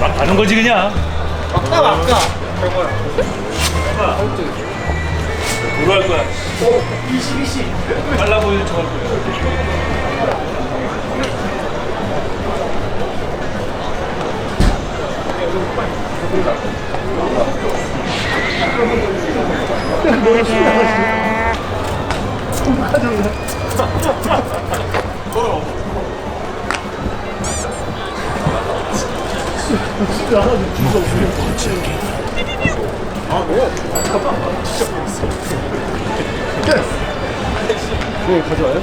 막 가는 거지 그냥. 아까 아까 뭐로 할 거야? 20, 20. 빨라 보이는 척할 거야. 가져와요?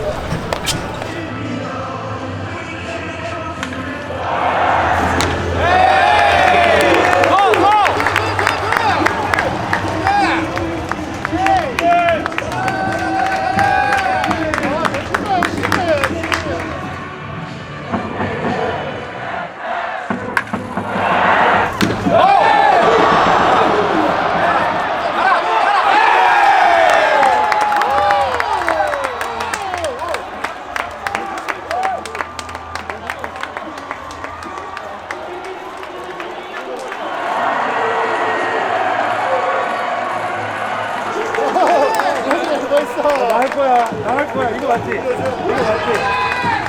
이거 맞지? 이거 맞지?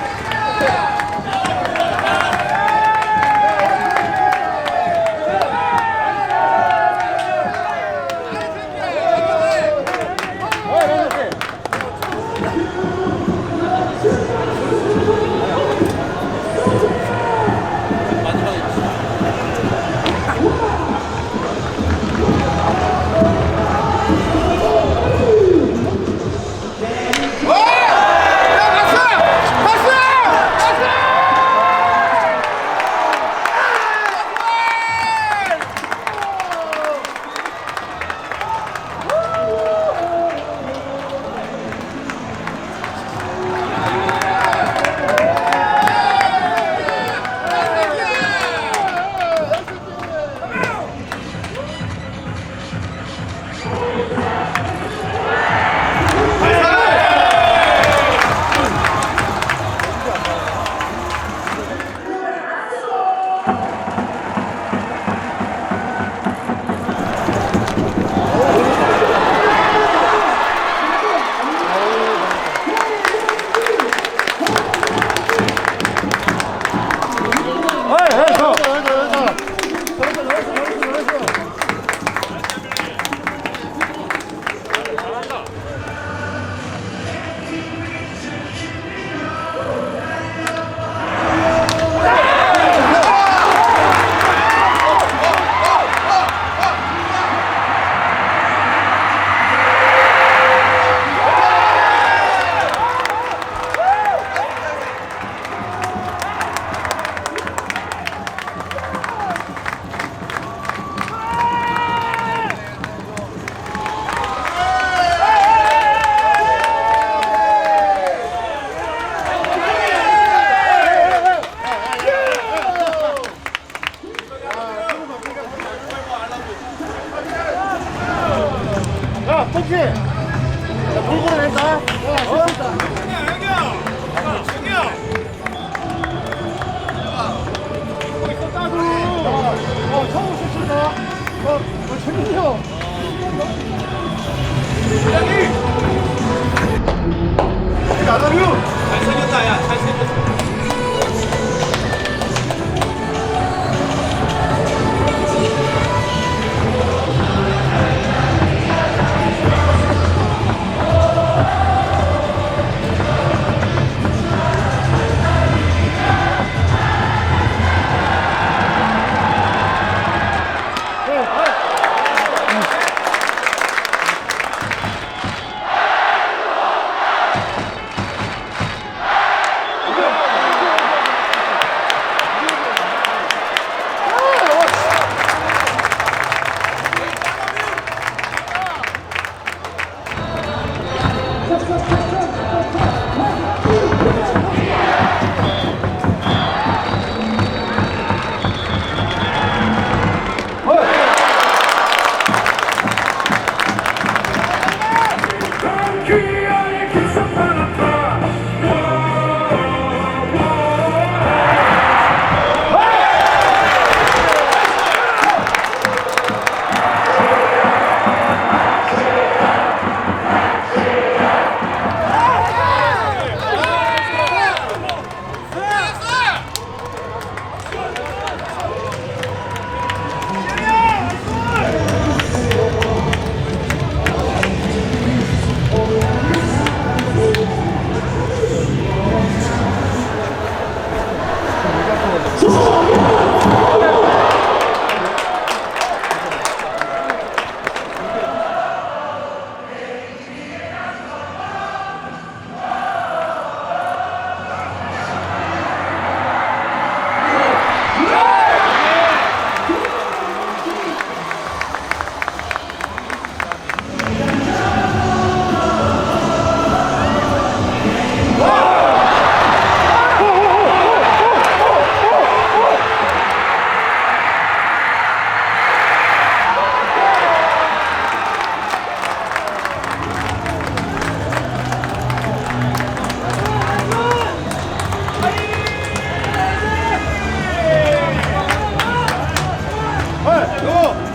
요!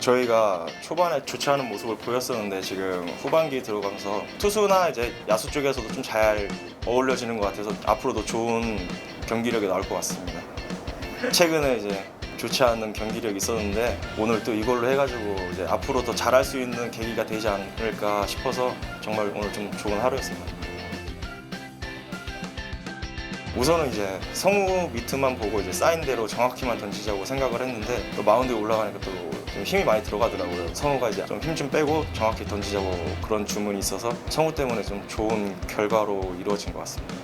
저희가 초반에 좋지 않은 모습을 보였었는데 지금 후반기 들어가면서 투수나 이제 야수 쪽에서도 좀 잘 어울려지는 것 같아서 앞으로도 좋은 경기력이 나올 것 같습니다. 최근에 이제 좋지 않은 경기력이 있었는데 오늘 또 이걸로 해가지고 이제 앞으로 더 잘할 수 있는 계기가 되지 않을까 싶어서 정말 오늘 좀 좋은 하루였습니다. 우선은 이제 성우 미트만 보고 이제 사인대로 정확히만 던지자고 생각을 했는데 또 마운드에 올라가니까 또 좀 힘이 많이 들어가더라고요. 성우가 이제 좀 힘 좀 빼고 정확히 던지자고 그런 주문이 있어서 성우 때문에 좀 좋은 결과로 이루어진 것 같습니다.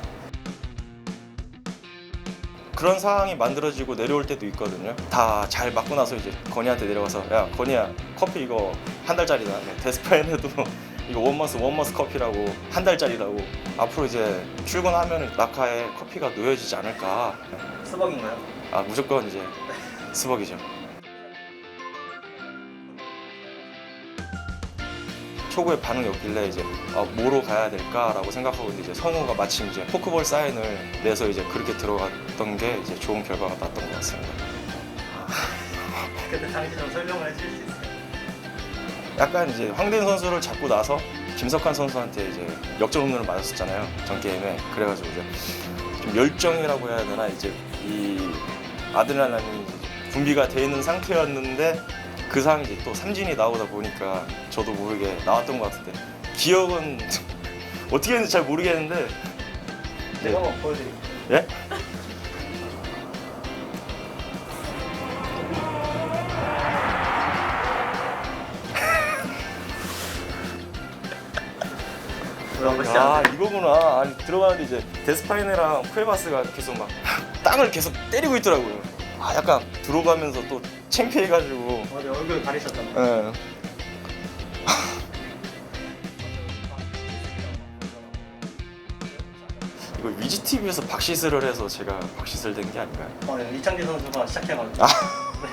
그런 상황이 만들어지고 내려올 때도 있거든요. 다 잘 맞고 나서 이제 건이한테 내려가서 야 건이야 커피 이거 한 달짜리다. 데스파인에도 이거 원머스 원머스 커피라고 한 달짜리라고 앞으로 이제 출근하면 낙하에 커피가 놓여지지 않을까. 수박인가요? 아 무조건 이제 스벅이죠. 초구에 반응이 없길래 이제 아, 뭐로 가야 될까라고 생각하고 이제 성우가 마침 이제 포크볼 사인을 내서 이제 그렇게 들어갔던 게 이제 좋은 결과가 났던 것 같습니다. 그때 당시 좀 설명을 해주실 수 있어요? 약간 이제 황대인 선수를 잡고 나서 김석환 선수한테 이제 역전 홈런을 맞았었잖아요 전 게임에 그래가지고 이제 좀 열정이라고 해야 되나 이제 이 아드레날린이 이제 분비가 돼 있는 상태였는데 그 상황이 이제 또 삼진이 나오다 보니까 저도 모르게 나왔던 것 같은데 기억은 어떻게 했는지 잘 모르겠는데 제가 한번 보여드릴게요. 예? 한번 아 시작. 이거구나 아니 들어가는데 이제 데스파이네랑 쿠에바스가 계속 막 땅을 계속 때리고 있더라고요 아 약간 들어가면서 또 창피해가지고 어제 얼굴 가리셨잖아요. 예. 이거 위지 TV에서 박시슬을 해서 제가 박시슬 된 게 아닌가요? 어, 네, 이창진 선수가 시작해가지고. 아. 네.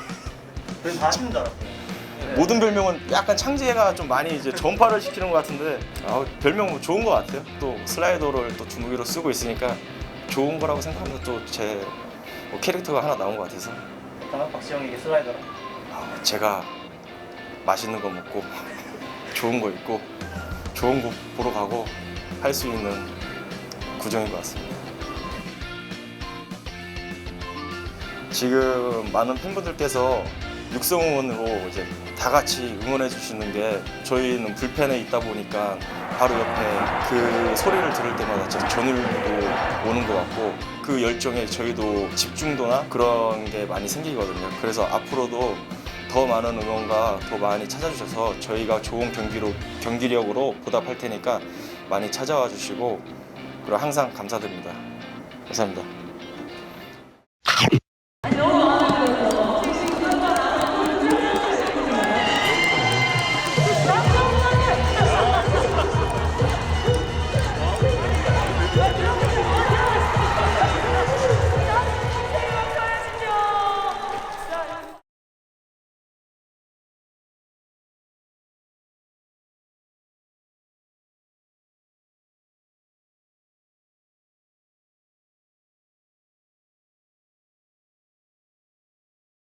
그래서 다 하시는 줄 알았어요. 네. 모든 별명은 약간 창재가 좀 많이 이제 전파를 시키는 것 같은데 아, 별명 뭐 좋은 것 같아요. 또 슬라이더를 또 주무기로 쓰고 있으니까 좋은 거라고 생각하면서 또 제 뭐 캐릭터가 하나 나온 것 같아서 일단 박시영에게 슬라이더라. 아, 제가 맛있는 거 먹고 좋은 거 입고 좋은 거 보러 가고 할 수 있는 구정인 것 같습니다. 지금 많은 팬분들께서 육성원으로 이제 다 같이 응원해 주시는 게 저희는 불펜에 있다 보니까 바로 옆에 그 소리를 들을 때마다 전율도 오는 것 같고 그 열정에 저희도 집중도나 그런 게 많이 생기거든요. 그래서 앞으로도 더 많은 응원과 더 많이 찾아주셔서 저희가 좋은 경기로 경기력으로 보답할 테니까 많이 찾아와 주시고 그리고 항상 감사드립니다. 감사합니다.